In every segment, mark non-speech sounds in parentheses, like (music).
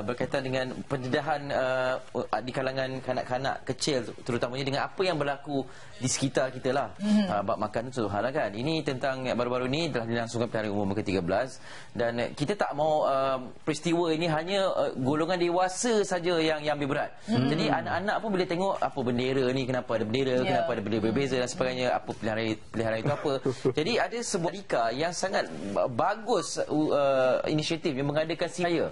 uh, berkaitan dengan pendedahan uh, di kalangan kanak-kanak kecil terutamanya dengan apa yang berlaku di sekitar kita lah. Mm-hmm. Uh, bab makan tu hal kan. Ini tentang baru-baru ini telah dilangsungkan pada umum ke-13 dan uh, kita tak mau uh, peristiwa ini hanya uh, golongan dewasa saja yang yang berat. Mm-hmm. Jadi anak-anak pun boleh tengok apa bendera ni kenapa ada bendera, yeah. kenapa ada bendera berbeza dan sebagainya, apa peliharaan peliharaan itu apa. (laughs) Jadi ada sebuah dika yang sangat bagus uh, inisiatif yang mengadakan saya.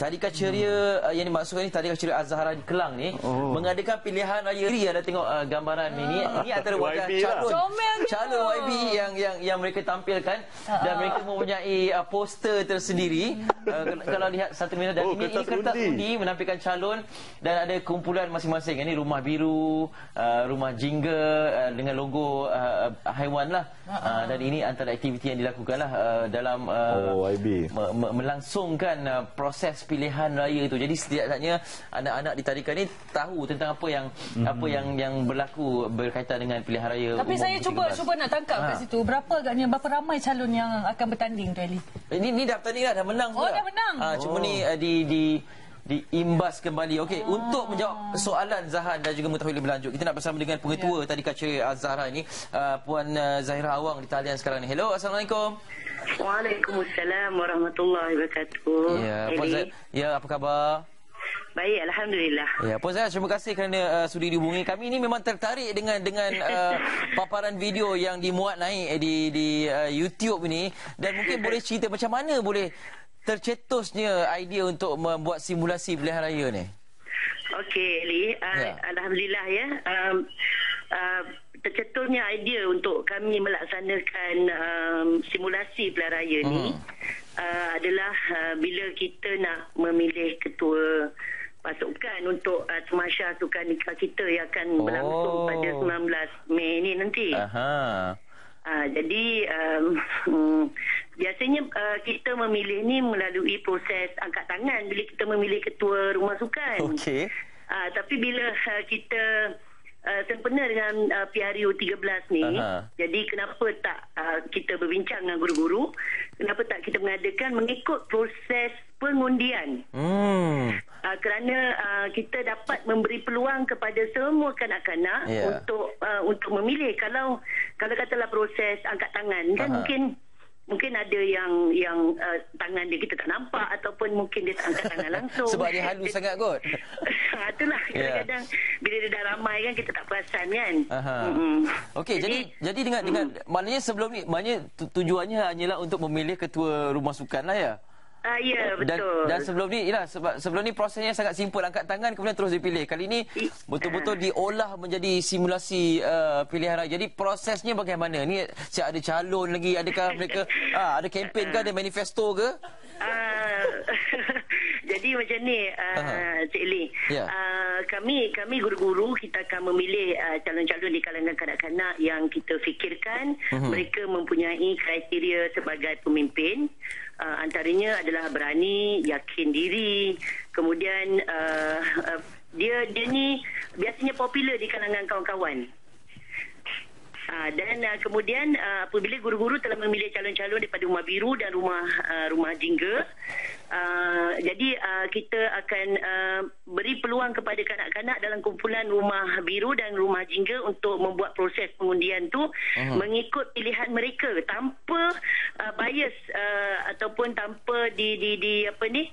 Tadika Ceria hmm. uh, yang dimaksudkan ni Tadika Ceria Az-Zahra di Kelang ni oh. mengadakan pilihan raya Ri ada tengok uh, gambaran ni. Ini ini antara (laughs) wajah calon lah. calon YB yang yang yang mereka tampilkan uh, dan mereka mempunyai uh, poster tersendiri. Uh, kalau lihat satu minit dan oh, ini, ini kertas undi. undi menampilkan calon dan ada kumpulan masing-masing. Ini rumah biru, uh, rumah jingga uh, dengan logo uh, haiwan lah. Uh, dan ini antara aktiviti yang dilakukan lah uh, dalam uh, oh, YB. Me- me- melangsungkan uh, proses pilihan raya itu. Jadi setidaknya anak-anak di tarikan ini tahu tentang apa yang hmm. apa yang yang berlaku berkaitan dengan pilihan raya. Tapi saya cuba cuba nak tangkap ha. kat situ. Berapa agaknya berapa ramai calon yang akan bertanding tu Ali? Ini ni dah bertanding dah, dah menang Oh, dah menang. Ha, cuma oh. ni uh, di di diimbas kembali. Okey, oh. untuk menjawab soalan Zahan dan juga mengetahui lebih lanjut, kita nak bersama dengan pengetua yeah. tadi kaca Azhara ini, uh, Puan uh, Zahira Awang di talian sekarang ni. Hello, Assalamualaikum. Waalaikumsalam warahmatullahi wabarakatuh. Ya, Puan Zahira. Ya, apa khabar? Baik, alhamdulillah. Ya, Puan Zahira, terima kasih kerana uh, sudi dihubungi. Kami ini memang tertarik dengan dengan uh, (laughs) paparan video yang dimuat naik di di uh, YouTube ini dan mungkin boleh cerita macam mana boleh tercetusnya idea untuk membuat simulasi pilihan raya ni? Okey, Li. Uh, ya. Alhamdulillah ya. Um, uh, tercetusnya idea untuk kami melaksanakan um, simulasi pilihan raya hmm. ni uh, adalah uh, bila kita nak memilih ketua pasukan untuk uh, semasya sukan nikah kita yang akan berlangsung oh. pada 19 Mei ni nanti. Aha. Uh, jadi um, (laughs) biasanya uh, kita memilih ni melalui proses angkat tangan bila kita memilih ketua rumah sukan. Okey. Uh, tapi bila uh, kita uh, sempena dengan uh, PRU 13 ni, Aha. jadi kenapa tak uh, kita berbincang dengan guru-guru, kenapa tak kita mengadakan mengikut proses pengundian. Hmm. Uh, kerana uh, kita dapat memberi peluang kepada semua kanak-kanak yeah. untuk uh, untuk memilih kalau kalau katalah proses angkat tangan kan Aha. mungkin mungkin ada yang yang uh, tangan dia kita tak nampak ataupun mungkin dia tak angkat tangan (laughs) langsung sebab dia halus sangat kot ha, (laughs) itulah ya. kadang-kadang yeah. bila dia dah ramai kan kita tak perasan kan mm-hmm. okey jadi, jadi jadi dengan dengan mm. maknanya sebelum ni maknanya tujuannya hanyalah untuk memilih ketua rumah sukan lah ya Ah ya betul. Dan, dan sebelum ni ialah sebab sebelum ni prosesnya sangat simple angkat tangan kemudian terus dipilih. Kali ini betul-betul diolah menjadi simulasi uh, pilihan raya. Jadi prosesnya bagaimana? Ni siap ada calon lagi adakah mereka (laughs) ah ada kempen ke ada manifesto ke? Uh, (laughs) jadi macam ni uh, Cik Lee. Yeah. Uh, kami kami guru-guru kita akan memilih uh, calon-calon di kalangan kanak-kanak yang kita fikirkan uh-huh. mereka mempunyai kriteria sebagai pemimpin uh, antaranya adalah berani, yakin diri, kemudian uh, uh, dia dia ni biasanya popular di kalangan kawan-kawan. Uh, dan uh, kemudian uh, apabila guru-guru telah memilih calon-calon daripada rumah biru dan rumah uh, rumah jingga uh, jadi uh, kita akan uh, beri peluang kepada kanak-kanak dalam kumpulan rumah biru dan rumah jingga untuk membuat proses pengundian tu uh-huh. mengikut pilihan mereka tanpa uh, bias uh, ataupun tanpa di di di apa ni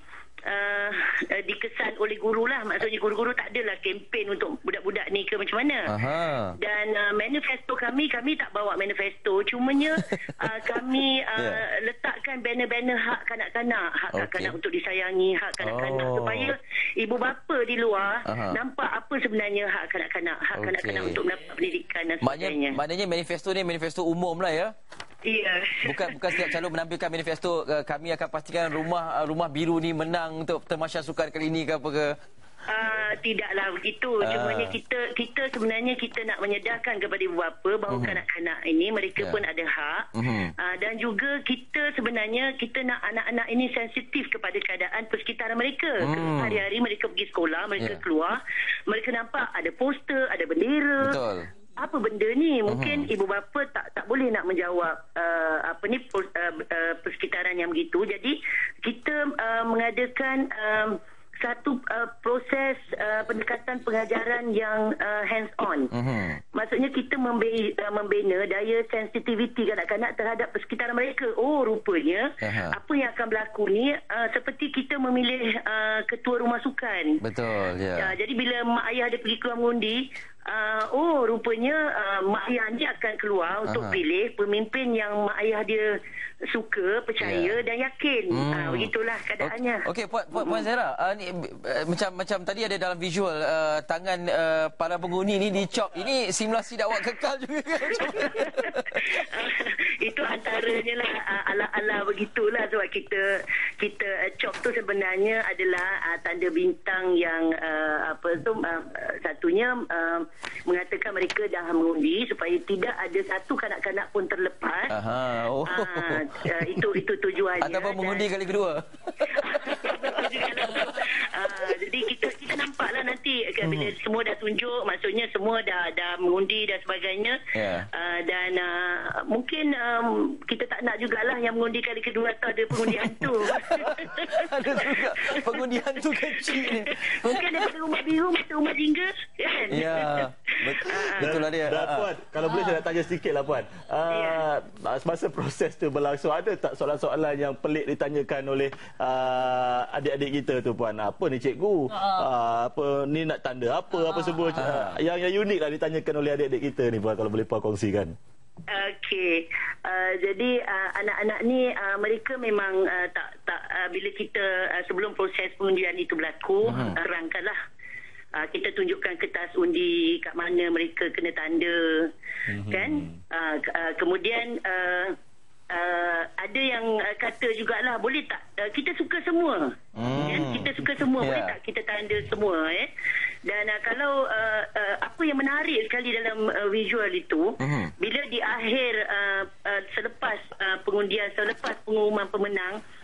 uh, uh, dikesan oleh guru lah maksudnya guru-guru tak adalah kempen untuk budak-budak ni ke macam mana Aha. dan uh, manifesto kami kami tak bawa manifesto cumanya (laughs) uh, kami uh, yeah. letakkan banner-banner hak kanak-kanak hak okay. kanak-kanak untuk disayangi hak kanak-kanak oh. supaya ibu bapa di luar Aha. nampak apa sebenarnya hak kanak-kanak hak okay. kanak-kanak untuk mendapat pendidikan dan sebagainya maknanya manifesto ni manifesto umum lah ya Iya. Bukan bukan setiap calon menampilkan manifesto uh, kami akan pastikan rumah uh, rumah biru ni menang untuk temasya sukan kali ini ke apa ke? Uh, tidaklah begitu. Uh. Cumanya kita kita sebenarnya kita nak menyedarkan kepada ibu bapa bahawa uh-huh. kanak-kanak ini mereka yeah. pun ada hak. Uh-huh. Uh, dan juga kita sebenarnya kita nak anak-anak ini sensitif kepada keadaan persekitaran mereka. Uh-huh. Hari-hari mereka pergi sekolah, mereka yeah. keluar, mereka nampak ada poster, ada bendera. Betul apa benda ni mungkin uh-huh. ibu bapa tak tak boleh nak menjawab uh, apa ni uh, uh, persekitaran yang begitu jadi kita uh, mengadakan uh, satu uh, proses uh, pendekatan pengajaran yang uh, hands on. Uh-huh. Maksudnya kita membina, uh, membina daya sensitiviti kanak-kanak terhadap persekitaran mereka. Oh rupanya uh-huh. apa yang akan berlaku ni uh, seperti kita memilih uh, ketua rumah sukan. Betul ya. Yeah. Uh, jadi bila mak ayah dia pergi keluar mengundi Uh, oh rupanya uh, mak ayah dia akan keluar untuk pilih pemimpin yang mak ayah dia suka, percaya yeah. dan yakin. Hmm. Uh, begitulah keadaannya. Okey, Puan Puan, Puan Zara, uh, ni uh, macam macam tadi ada dalam visual uh, tangan uh, para penghuni ni dicop. Ini simulasi dakwah kekal (laughs) juga kan? (laughs) itu antaranya lah uh, ala-ala begitulah sebab kita kita uh, cop tu sebenarnya adalah uh, tanda bintang yang uh, apa tu uh, satunya uh, mengatakan mereka dah mengundi supaya tidak ada satu kanak-kanak pun terlepas. Aha. Oh. Uh, uh, itu itu tujuannya. Ataupun mengundi kali kedua. uh, (laughs) jadi kita nampaklah nanti hmm. bila semua dah tunjuk maksudnya semua dah dah mengundi dan sebagainya. Yeah. Uh, dan uh, mungkin um, kita tak nak jugalah yang mengundi kali kedua atau ada pengundi (laughs) hantu. ada juga pengundi hantu kecil ni. Mungkin ada rumah biru macam rumah jingga kan. Ya. Yeah. Betul lah dia. Dan, Puan, kalau boleh saya nak tanya sedikit lah Puan. Uh, yeah. Masa proses tu berlangsung, ada tak soalan-soalan yang pelik ditanyakan oleh uh, adik-adik kita tu Puan? Apa ni cikgu? Uh, apa ni nak tanda apa? Apa semua? Uh, yang yang unik lah ditanyakan oleh adik-adik kita ni Puan, kalau boleh Puan kongsikan. Okey, uh, jadi uh, anak-anak ni uh, mereka memang uh, tak tak uh, bila kita uh, sebelum proses pengundian itu berlaku, uh-huh. rangkalah uh, kita tunjukkan kertas undi kat mana mereka kena tanda mm-hmm. kan uh, uh, kemudian uh, uh, ada yang uh, kata jugalah boleh tak uh, kita suka semua mm. kan? kita suka semua yeah. boleh tak kita tanda semua eh dan uh, kalau uh, uh, apa yang menarik sekali dalam uh, visual itu mm-hmm. bila di akhir uh, uh, selepas uh, pengundian selepas pengumuman pemenang ada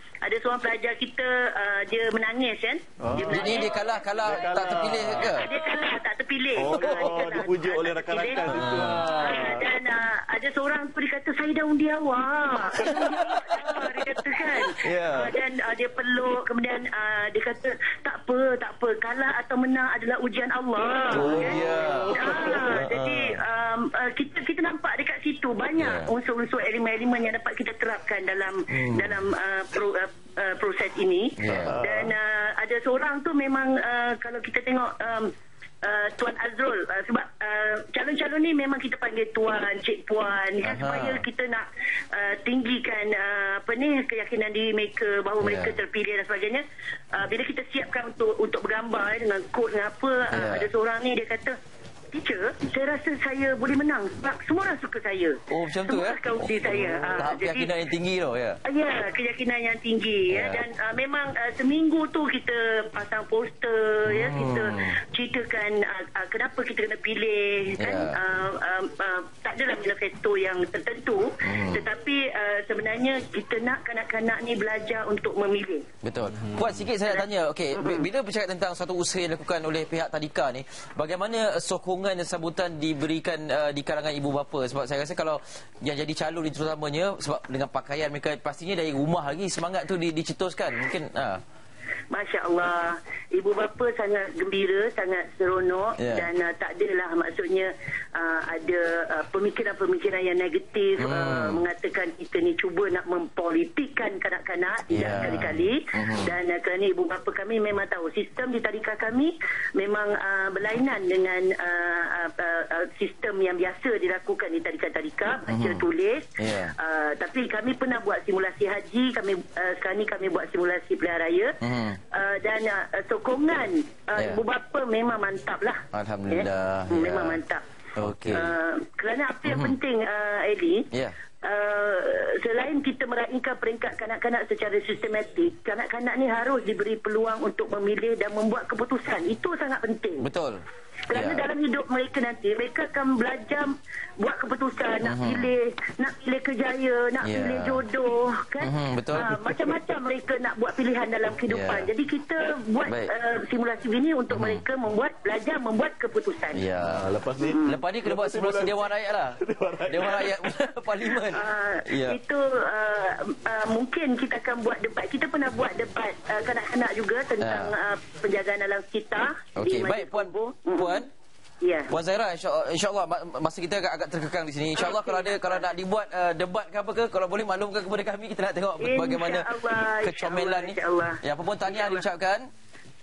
seorang pelajar kita uh, dia menangis kan oh. dia menangis. Jadi dia kalah kalah dia tak terpilih ke dia kalah tak terpilih oh, oh dipuji oleh rakan-rakan itu uh, dan uh, ada seorang tu dia kata saya dah undi awak (laughs) dia kata kan yeah. uh, dan uh, dia peluk kemudian uh, dia kata tak apa tak apa kalah atau menang adalah ujian Allah oh, kan? yeah. uh, (laughs) jadi um, uh, kita kita nampak dekat situ banyak yeah. unsur-unsur elemen-elemen yang dapat kita terapkan dalam hmm. dalam uh, pro, uh, uh, proses ini yeah. dan uh, ada seorang tu memang uh, kalau kita tengok um, uh, Tuan Azrul uh, sebab uh, calon-calon ni memang kita panggil tuan cik puan kan supaya kita nak uh, tinggikan uh, apa ni keyakinan diri mereka bahawa yeah. mereka terpilih dan sebagainya uh, bila kita siapkan untuk untuk bergambar eh, dengan kod dengan apa yeah. uh, ada seorang ni dia kata teacher, saya rasa saya boleh menang sebab semua orang suka saya. Oh, macam tu ya? Semua kaunti saya. Oh, tahap uh, keyakinan yang tinggi tu, ya? Ya, keyakinan yang tinggi. Yeah. Ya. Dan uh, memang uh, seminggu tu kita pasang poster, hmm. ya, kita ceritakan uh, uh, kenapa kita kena pilih. Yeah. Kan? Uh, uh, uh, tak adalah manifesto yang tertentu, hmm. tetapi uh, sebenarnya kita nak kanak-kanak ni belajar untuk memilih. Betul. Hmm. Puan, sikit saya nak tanya. Okay, hmm. bila bercakap tentang satu usaha yang dilakukan oleh pihak Tadika ni, bagaimana sokong sokongan dan sambutan diberikan uh, di kalangan ibu bapa sebab saya rasa kalau yang jadi calon terutamanya sebab dengan pakaian mereka pastinya dari rumah lagi semangat tu di, dicetuskan mungkin uh. Masya Allah Ibu bapa sangat gembira Sangat seronok yeah. Dan uh, tak adalah maksudnya uh, Ada uh, pemikiran-pemikiran yang negatif mm. uh, Mengatakan kita ni cuba nak mempolitikkan kanak-kanak Tidak yeah. sekali-kali mm-hmm. Dan uh, kerana ibu bapa kami memang tahu Sistem di tadika kami Memang uh, berlainan dengan uh, uh, uh, Sistem yang biasa dilakukan di tadika-tadika mm-hmm. Baca tulis yeah. uh, Tapi kami pernah buat simulasi haji Kami uh, Sekarang ni kami buat simulasi pilihan raya mm-hmm. Uh, Dan uh, sokongan uh, yeah. ibu bapa memang mantap lah Alhamdulillah yeah? yeah. Memang mantap Okay. Uh, kerana apa yang mm-hmm. penting uh, Eli yeah. Uh, selain kita meraihkan peringkat kanak-kanak secara sistematik, kanak-kanak ni harus diberi peluang untuk memilih dan membuat keputusan. Itu sangat penting. Betul. Kerana Ya. dalam hidup mereka nanti, mereka akan belajar buat keputusan, nak pilih, nak pilih kejaya, nak Ya. pilih jodoh, kan? Mhm, betul. Ah, macam-macam mereka nak buat pilihan dalam kehidupan. Ya. Jadi kita buat Baik. uh, simulasi ini untuk mereka membuat belajar membuat keputusan. Ya. Ah, lepas ni Lepas ni kena buat simulasi Dewan Rakyat lah. (laughs) Dewan Rakyat. (laughs) Parlimen. Uh, Ya. Itu uh, uh, mungkin kita akan buat debat. Kita pernah buat debat uh, kanak-kanak juga tentang Ya. uh, penjagaan alam sekitar. Okey, di baik puan. Kubu. Mm. Puan. Ya. Puan Zaira, insya- insyaAllah ma- masa kita agak, agak terkekang di sini. InsyaAllah kalau ada kalau nak dibuat uh, debat ke apa ke, kalau boleh maklumkan kepada kami, kita nak tengok bagaimana InsyaAllah, kecomelan ni. insyaAllah. Ya, apa pun tahniah diucapkan.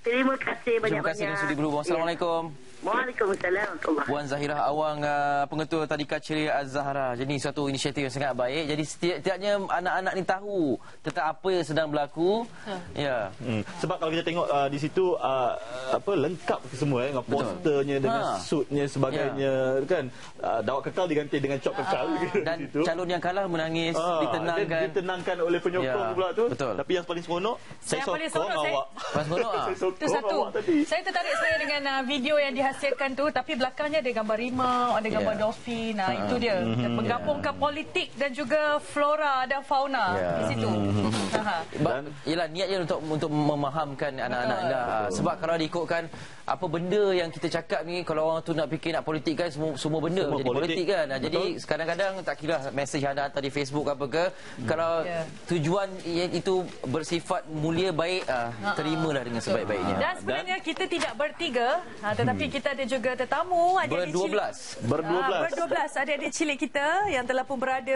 Terima kasih Terima banyak-banyak. kasih dan sudi berhubung. Assalamualaikum. Ya. Waalaikumsalam. Puan Zahirah Awang, uh, pengetua Tadika Ceria Az-Zahra. Jadi satu inisiatif yang sangat baik. Jadi setiapnya anak-anak ni tahu tentang apa yang sedang berlaku. Ya. Hmm. Sebab kalau kita tengok uh, di situ uh, apa lengkap semua eh, dengan Betul. posternya dengan Ha. suitnya sebagainya kan uh, dawat kekal diganti dengan cop kekal di Dan situ. calon yang kalah menangis, Ah, ditenangkan. dia ditenangkan oleh penyokong Ya, pula tu. betul. Tapi yang paling seronok saya paling sokong seronok, saya- awak. Seronok ah. (laughs) saya Itu satu. tadi. Saya tertarik sebenarnya dengan uh, video yang dihasilkan tu tapi belakangnya ada gambar rimau, ada gambar Ya. dolphin. Nah, itu dia. Dia menggabungkan politik dan juga flora dan fauna Ya. di situ. Ha. Ba- Yelah niatnya untuk untuk memahamkan anak-anak lah. Ah, Sebab kalau diikutkan apa benda yang kita cakap ni kalau orang tu nak fikir nak politik kan semua semua benda Semua jadi politik, politik. kan. Ah, Jadi Betul. kadang-kadang tak kira mesej yang anda hantar di Facebook apa ke kalau Ya. tujuan itu bersifat mulia baik ah, terimalah dengan sebaik-baiknya. Dan sebenarnya kita tidak bertiga, tetapi kita ada juga tetamu. adik-adik cilik. belas. Berdua Ah, belas. berdua belas adik-adik cilik kita yang telah pun berada